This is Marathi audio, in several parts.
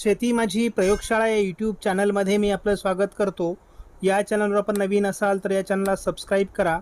शेती माझी प्रयोगशाळा या यूट्यूब चॅनलमध्ये मी आपलं स्वागत करतो. या चॅनलवर आपण नवीन असाल तर या चॅनलला सबस्क्राईब करा.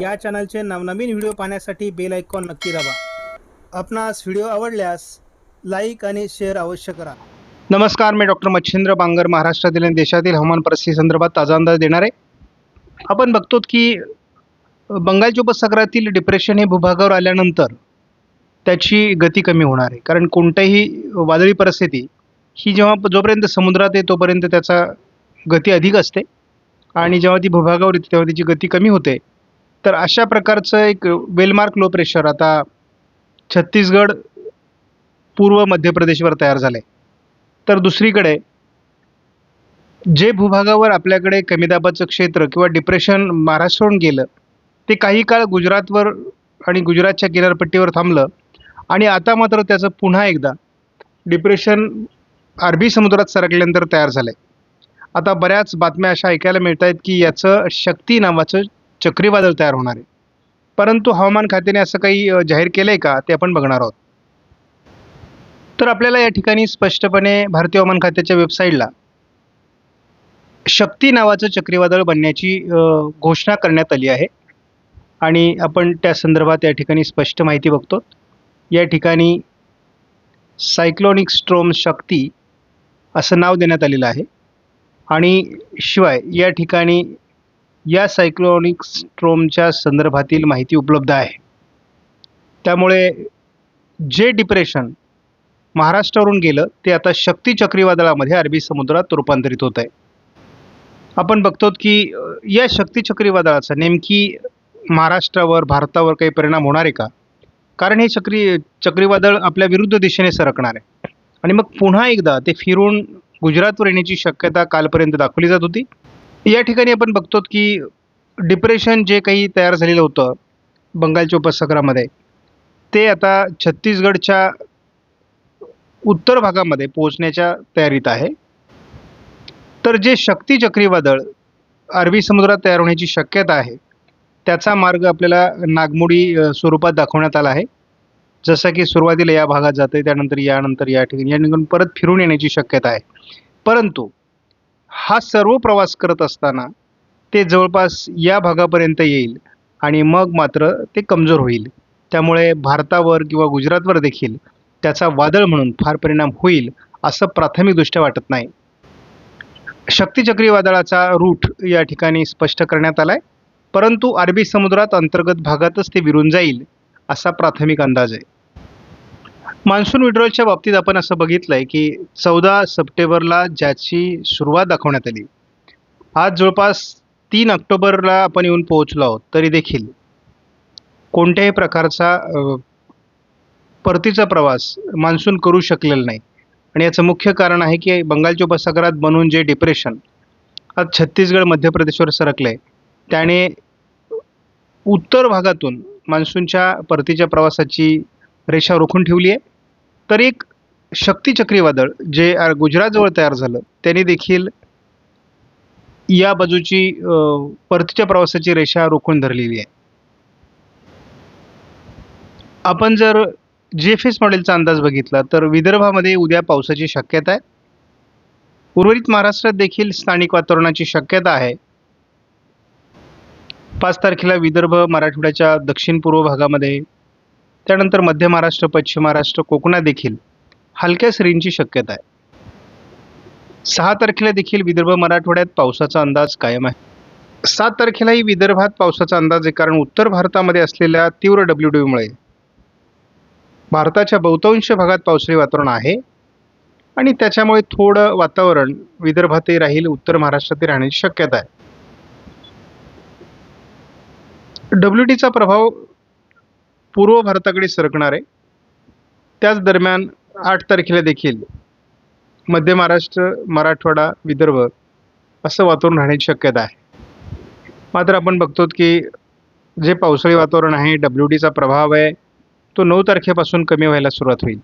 या चॅनलचे नवनवीन व्हिडिओ पाहण्यासाठी बेल आयकॉन नक्की दाबा. आपणास व्हिडिओ आवडल्यास लाईक आणि शेअर अवश्य करा. नमस्कार मी डॉक्टर मच्छिंद्र बांगर महाराष्ट्रातील आणि देशातील हवामान परिस्थिती संदर्भात ताजा अंदाज देणार. आहे आपण बघतो की बंगालच्या उपसागरातील डिप्रेशन हे भूभागावर आल्यानंतर त्याची गती कमी होणार आहे. कारण कोणत्याही वादळी परिस्थिती ही जेव्हा जोपर्यंत समुद्रात आहे तोपर्यंत त्याचा गती अधिक असते. आणि जेव्हा ती भूभागावर येते तेव्हा तिची गती कमी होते. तर अशा प्रकारचं एक वेलमार्क लो प्रेशर आता छत्तीसगड पूर्व मध्य प्रदेशवर तयार झालं आहे तर दुसरीकडे जे भूभागावर आपल्याकडे कमी दाबाचं क्षेत्र किंवा डिप्रेशन महाराष्ट्रावरून गेलं ते काही काळ गुजरातवर आणि गुजरातच्या किनारपट्टीवर थांबलं. आणि आता मात्र त्याचं पुन्हा एकदा डिप्रेशन अरबी समुद्रात सरकल्यानंतर तयार झालं आहे आता बऱ्याच बातम्या अशा ऐकायला मिळत आहेत की याचं शक्ती नावाचं चक्रीवादळ तयार होणार आहे. परंतु हवामान खात्याने असं काही जाहीर केलं आहे का? ते आपण बघणार आहोत. तर आपल्याला या ठिकाणी स्पष्टपणे भारतीय हवामान खात्याच्या वेबसाईटला शक्ती नावाचं चक्रीवादळ बनण्याची घोषणा करण्यात आली आहे. आणि आपण त्या संदर्भात या ठिकाणी स्पष्ट माहिती बघतो. या ठिकाणी सायक्लोनिक स्ट्रोम शक्ती असं नाव देण्यात आलेलं आहे. आणि शिवाय या ठिकाणी या सायक्लोनिक स्ट्रोमच्या संदर्भातील माहिती उपलब्ध आहे. त्यामुळे जे डिप्रेशन महाराष्ट्रावरून गेलं ते आता शक्ती चक्रीवादळामध्ये अरबी समुद्रात रूपांतरित होत आहे आपण बघतो की या शक्ती चक्रीवादळाचा नेमकी महाराष्ट्रावर भारतावर काही परिणाम होणार आहे का? कारण हे चक्री चक्रीवादळ आपल्या विरुद्ध दिशेने सरकणार आहे. आणि मग पुन्हा एकदा ते फिरून गुजरातवर येण्याची शक्यता कालपर्यंत दाखवली जात होती. या ठिकाणी आपण बघतो की डिप्रेशन जे काही तयार झालेलं होतं बंगालच्या उपसागरामध्ये ते आता छत्तीसगडच्या उत्तर भागामध्ये पोहोचण्याच्या तयारीत आहे. तर जे शक्ती चक्रीवादळ अरबी समुद्रात तयार होण्याची शक्यता आहे त्याचा मार्ग आपल्याला नागमोडी स्वरूपात दाखवण्यात आला आहे. जसं की सुरुवातीला या भागात जाते त्यानंतर यानंतर या ठिकाणी या ठिकाणी परत फिरून येण्याची शक्यता आहे. परंतु हा सर्व प्रवास करत असताना ते जवळपास या भागापर्यंत येईल आणि मग मात्र ते कमजोर होईल. त्यामुळे भारतावर किंवा गुजरातवर देखील त्याचा वादळ म्हणून फार परिणाम होईल असं प्राथमिकदृष्ट्या वाटत नाही. शक्ती चक्रीवादळाचा रूट या ठिकाणी स्पष्ट करण्यात आला आहे परंतु अरबी समुद्रात अंतर्गत भागातच ते विरून जाईल. असा प्राथमिक अंदाज आहे. मान्सून विड्रॉलच्या बाबतीत आपण असं बघितलं आहे की चौदा सप्टेंबरला ज्याची सुरुवात दाखवण्यात आली आज जवळपास तीन ऑक्टोबरला आपण येऊन पोहोचलो आहोत तरी देखील कोणत्याही प्रकारचा परतीचा प्रवास मान्सून करू शकलेला नाही. आणि याचं मुख्य कारण आहे की बंगालच्या उपसागरात बनून जे डिप्रेशन आज छत्तीसगड मध्य प्रदेशवर सरकलं आहे त्याने उत्तर भागातून मान्सूनच्या परतीच्या प्रवासाची रेषा रोखून ठेवली आहे. तर एक शक्ती चक्रीवादळ जे गुजरातजवळ तयार झालं त्याने देखील या बाजूची परतीच्या प्रवासाची रेषा रोखून धरलेली आहे. आपण जर जी एफ एस मॉडेलचा अंदाज बघितला तर विदर्भामध्ये उद्या पावसाची शक्यता आहे. उर्वरित महाराष्ट्रात देखील स्थानिक वातावरणाची शक्यता आहे. पाच तारखेला विदर्भ मराठवाड्याच्या दक्षिण पूर्व भागामध्ये त्यानंतर मध्य महाराष्ट्र पश्चिम महाराष्ट्र कोकणात देखील हलक्या सरींची शक्यता आहे. सहा तारखेला देखील विदर्भ मराठवाड्यात पावसाचा अंदाज कायम आहे. सात तारखेलाही विदर्भात पावसाचा अंदाज आहे कारण उत्तर भारतामध्ये असलेल्या तीव्र डब्ल्यू डीमुळे भारताच्या बहुतांश भागात पावसाळी वातावरण आहे. आणि त्याच्यामुळे थोडं वातावरण विदर्भातही राहील उत्तर महाराष्ट्रातही राहण्याची शक्यता आहे. डब्ल्यू टीचा प्रभाव पूर्व भारताकडे सरकणार आहे. त्याच दरम्यान आठ तारखेला देखील मध्य महाराष्ट्र मराठवाडा विदर्भ असं वातावरण राहण्याची शक्यता आहे. मात्र आपण बघतो की जे पावसाळी वातावरण आहे डब्ल्यू डीचा प्रभाव आहे तो नऊ तारखेपासून कमी व्हायला सुरुवात होईल.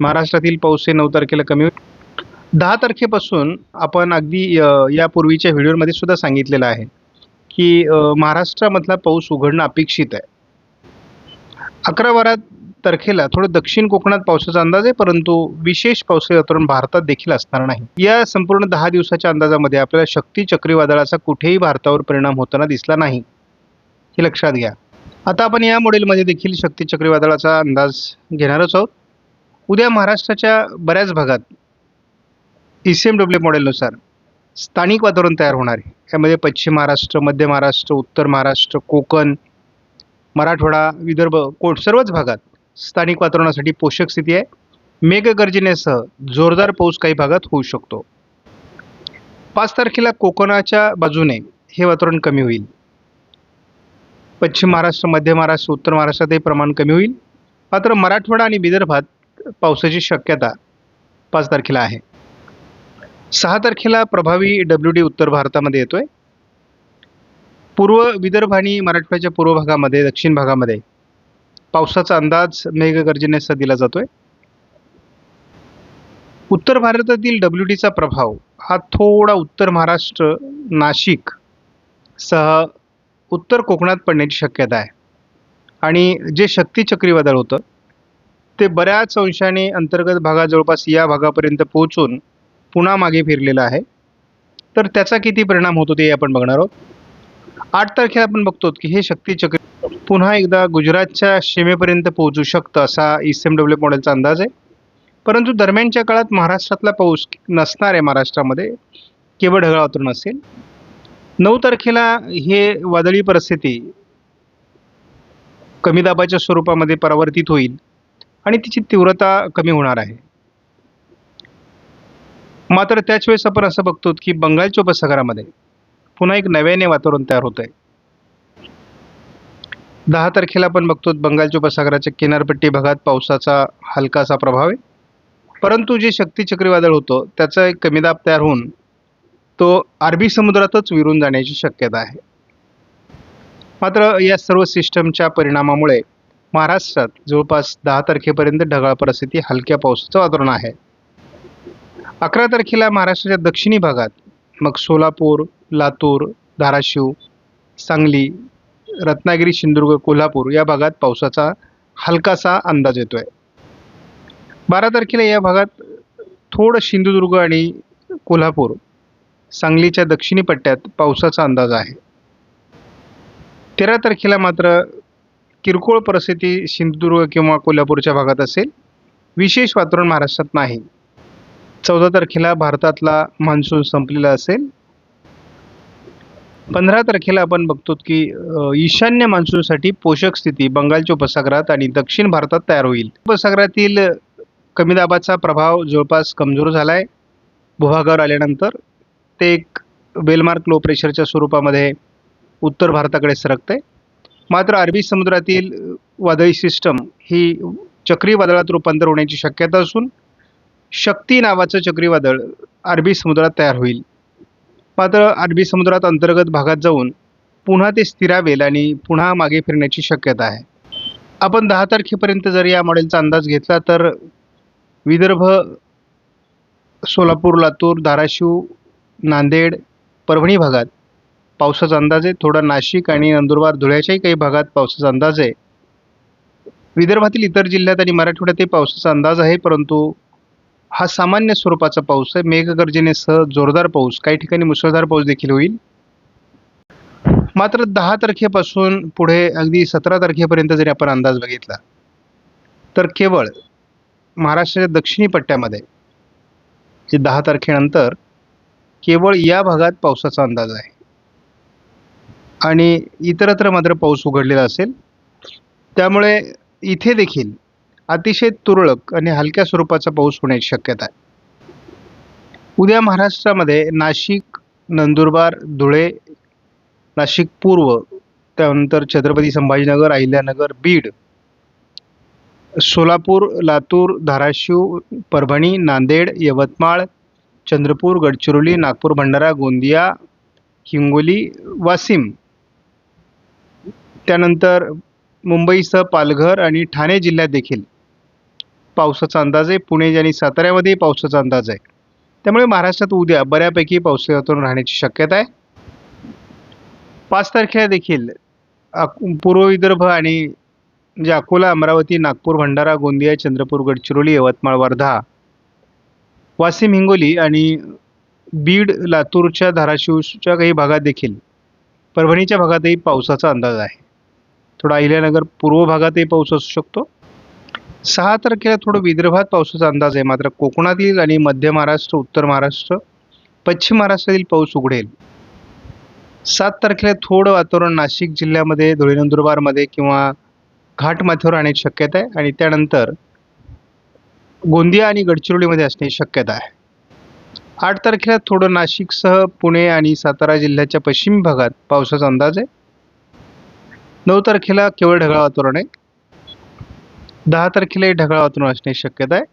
महाराष्ट्रातील पाऊस हे नऊ तारखेला कमी होईल. दहा तारखेपासून आपण अगदी यापूर्वीच्या व्हिडिओमध्ये सुद्धा सांगितलेलं आहे. की महाराष्ट्रामधला पाऊस उघडणं अपेक्षित आहे. अकरा बारा तारखेला थोडं दक्षिण कोकणात पावसाचा अंदाज आहे परंतु विशेष पावसाळी वातावरण भारतात देखील असणार नाही. या संपूर्ण दहा दिवसाच्या अंदाजामध्ये आपल्याला शक्ती चक्रीवादळाचा कुठेही भारतावर परिणाम होताना दिसला नाही हे लक्षात घ्या. आता आपण या मॉडेलमध्ये देखील शक्ती चक्रीवादळाचा अंदाज घेणारच आहोत. उद्या महाराष्ट्राच्या बऱ्याच भागात ई सी एम डब्ल्यू मॉडेलनुसार स्थानिक वातावरण तयार होणार आहे. यामध्ये पश्चिम महाराष्ट्र मध्य महाराष्ट्र उत्तर महाराष्ट्र कोकण मराठवाडा विदर्भ कोट सर्वच भागात स्थानिक वातावरणासाठी पोषक स्थिती आहे. मेघगर्जनेसह जोरदार पाऊस काही भागात होऊ शकतो. पाच तारखेला कोकणाच्या बाजूने हे वातावरण कमी होईल. पश्चिम महाराष्ट्र मध्य महाराष्ट्र उत्तर महाराष्ट्रात हे प्रमाण कमी होईल. मात्र मराठवाडा आणि विदर्भात पावसाची शक्यता पाच तारखेला आहे. सहा तारखेला प्रभावी डब्ल्यू डी उत्तर भारतामध्ये येतोय. पूर्व विदर्भ आणि मराठवाड्याच्या पूर्व भागामध्ये दक्षिण भागामध्ये पावसाचा अंदाज मेघगर्जनेसह दिला जातोय. उत्तर भारतातील डब्ल्यू डीचा प्रभाव हा थोडा उत्तर महाराष्ट्र नाशिक सह उत्तर कोकणात पडण्याची शक्यता आहे. आणि जे शक्ती चक्रीवादळ होतं ते बऱ्याच अंशाने अंतर्गत भागात जवळपास या भागापर्यंत पोहोचून पुन्हा मागे फिरलेलं आहे. तर त्याचा किती परिणाम होतो ते आपण बघणार आहोत. आठ तारखेला आपण बघतो की हे शक्तीचक्र पुन्हा एकदा गुजरातच्या सीमेपर्यंत पोहोचू शकतं असा एस एम डब्ल्यू मॉडेलचा अंदाज आहे. परंतु दरम्यानच्या काळात महाराष्ट्रातला पाऊस नसणार आहे महाराष्ट्रामध्ये. केवळ ढगाळ वातावरण असेल. नऊ तारखेला हे वादळी परिस्थिती कमी दाबाच्या स्वरूपामध्ये परावर्तित होईल आणि तिची तीव्रता कमी होणार आहे. मात्र त्याच वेळेस आपण असं बघतो की बंगालच्या उपसागरामध्ये पुन्हा एक नव्याने वातावरण तयार होत आहे दहा तारखेला आपण बघतो बंगालच्या उपसागराच्या किनारपट्टी भागात पावसाचा हलकासा प्रभाव आहे. परंतु जे शक्ती चक्रीवादळ होतं त्याचा एक कमी दाब तयार होऊन तो अरबी समुद्रातच विरून जाण्याची शक्यता आहे. मात्र या सर्व सिस्टमच्या परिणामामुळे महाराष्ट्रात जवळपास दहा तारखेपर्यंत ढगाळ परिस्थिती हलक्या पावसाचं वातावरण आहे. अकरा तारखेला महाराष्ट्राच्या दक्षिणी भागात मग सोलापूर लातूर धाराशिव सांगली रत्नागिरी सिंधुदुर्ग कोल्हापूर या भागात पावसाचा हलकासा अंदाज येतो आहे बारा तारखेला या भागात थोडं सिंधुदुर्ग आणि कोल्हापूर सांगलीच्या दक्षिणी पट्ट्यात पावसाचा अंदाज आहे. तेरा तारखेला मात्र किरकोळ परिस्थिती सिंधुदुर्ग किंवा कोल्हापूरच्या भागात असेल. विशेष वातावरण महाराष्ट्रात नाही. चौदा तारखेला भारतातला मान्सून संपलेला असेल. पंधरा तारखेला आपण बघतो की ईशान्य मान्सूनसाठी पोषक स्थिती बंगालच्या उपसागरात आणि दक्षिण भारतात तयार होईल. उपसागरातील कमी दाबाचा प्रभाव जवळपास कमजोर झाला आहे भूभागावर आल्यानंतर ते एक बेलमार्क लो प्रेशरच्या स्वरूपामध्ये उत्तर भारताकडे सरकते मात्र अरबी समुद्रातील वादळी सिस्टम ही चक्रीवादळात रूपांतर होण्याची शक्यता असून शक्ती नावाचं चक्रीवादळ अरबी समुद्रात तयार होईल. मात्र अरबी समुद्रात अंतर्गत भागात जाऊन पुन्हा ते स्थिरावेल आणि पुन्हा मागे फिरण्याची शक्यता आहे. आपण दहा तारखेपर्यंत जर या मॉडेलचा अंदाज घेतला तर विदर्भ सोलापूर लातूर धाराशिव नांदेड परभणी भागात पावसाचा अंदाज आहे. थोडा नाशिक आणि नंदुरबार धुळ्याच्याही काही भागात पावसाचा अंदाज आहे. विदर्भातील इतर जिल्ह्यात आणि मराठवाड्यातही पावसाचा अंदाज आहे परंतु हा सामान्य स्वरूपाचा पाऊस आहे. मेघगर्जनेसह जोरदार पाऊस. काही ठिकाणी मुसळधार पाऊस देखील होईल. मात्र दहा तारखेपासून पुढे अगदी सतरा तारखेपर्यंत जरी आपण अंदाज बघितला तर केवळ महाराष्ट्राच्या दक्षिणी पट्ट्यामध्ये जे दहा तारखेनंतर केवळ या भागात पावसाचा अंदाज आहे. आणि इतरत्र मात्र पाऊस उघडलेला असेल. त्यामुळे इथे देखील अतिशय तुरळक आणि हलक्या स्वरूपाचा पाऊस होण्याची शक्यता आहे. उद्या महाराष्ट्रामध्ये नाशिक नंदुरबार धुळे नाशिक पूर्व त्यानंतर छत्रपती संभाजीनगर अहिल्यानगर बीड सोलापूर लातूर धाराशिव परभणी नांदेड यवतमाळ चंद्रपूर गडचिरोली नागपूर भंडारा गोंदिया हिंगोली वाशिम. त्यानंतर मुंबईसह पालघर आणि ठाणे जिल्ह्यात देखील. पावसाचा अंदाज आहे. पुणे आणि साताऱ्यामध्येही पावसाचा अंदाज आहे. त्यामुळे महाराष्ट्रात उद्या बऱ्यापैकी पावसाळी वातावरण राहण्याची शक्यता आहे. पाच तारखेला देखील अक- पूर्व विदर्भ आणि म्हणजे अकोला अमरावती नागपूर भंडारा गोंदिया चंद्रपूर गडचिरोली यवतमाळ वर्धा वाशिम हिंगोली आणि बीड लातूरच्या धाराशिवच्या काही भागात देखील परभणीच्या भागातही पावसाचा अंदाज आहे. थोडा अहिल्यानगर पूर्व भागातही पाऊस असू शकतो. सहा तारखेला थोडं विदर्भात पावसाचा अंदाज आहे. मात्र कोकणातील आणि मध्य महाराष्ट्र उत्तर महाराष्ट्र पश्चिम महाराष्ट्रातील पाऊस उघडेल. सात तारखेला थोडं वातावरण नाशिक जिल्ह्यामध्ये धुळे नंदुरबारमध्ये किंवा घाटमाथ्यावर राहण्याची शक्यता आहे. आणि त्यानंतर गोंदिया आणि गडचिरोलीमध्ये असण्याची शक्यता आहे. आठ तारखेला थोडं नाशिकसह पुणे आणि सातारा जिल्ह्याच्या पश्चिम भागात पावसाचा अंदाज आहे. नऊ तारखेला केवळ ढगाळ वातावरण आहे. दहा तारखेलाही ढगाळ वातावरण असण्याची शक्यता आहे.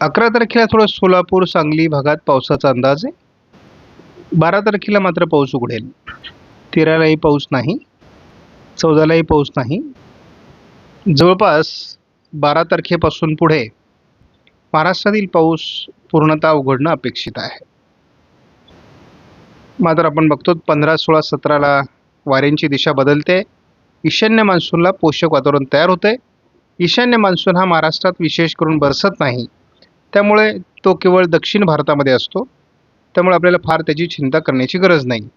अकरा तारखेला थोडं सोलापूर सांगली भागात पावसाचा अंदाज आहे. बारा तारखेला मात्र पाऊस उघडेल. तेरालाही पाऊस नाही. चौदालाही पाऊस नाही. जवळपास बारा तारखेपासून पुढे महाराष्ट्रातील पाऊस पूर्णतः उघडणं अपेक्षित आहे. मात्र आपण बघतो पंधरा सोळा सतराला वाऱ्यांची दिशा बदलते. ईशान्य मान्सूनला पोषक वातावरण तयार होते ईशान्य मान्सून हा महाराष्ट्रात विशेष करून बरसत नाही. त्यामुळे तो केवळ दक्षिण भारतामध्ये असतो. त्यामुळे आपल्याला फार त्याची चिंता करण्याची गरज नाही.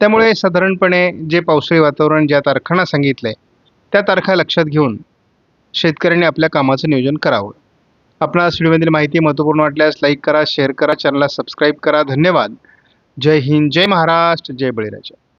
त्यामुळे साधारणपणे जे पावसाळी वातावरण ज्या तारखांना सांगितलं आहे त्या तारखा लक्षात घेऊन शेतकऱ्यांनी आपल्या कामाचं नियोजन करावं. आपणास व्हिडिओमधील माहिती महत्त्वपूर्ण वाटल्यास लाईक करा शेअर करा चॅनलला सबस्क्राईब करा. धन्यवाद. जय हिंद जय महाराष्ट्र जय बळीराजा.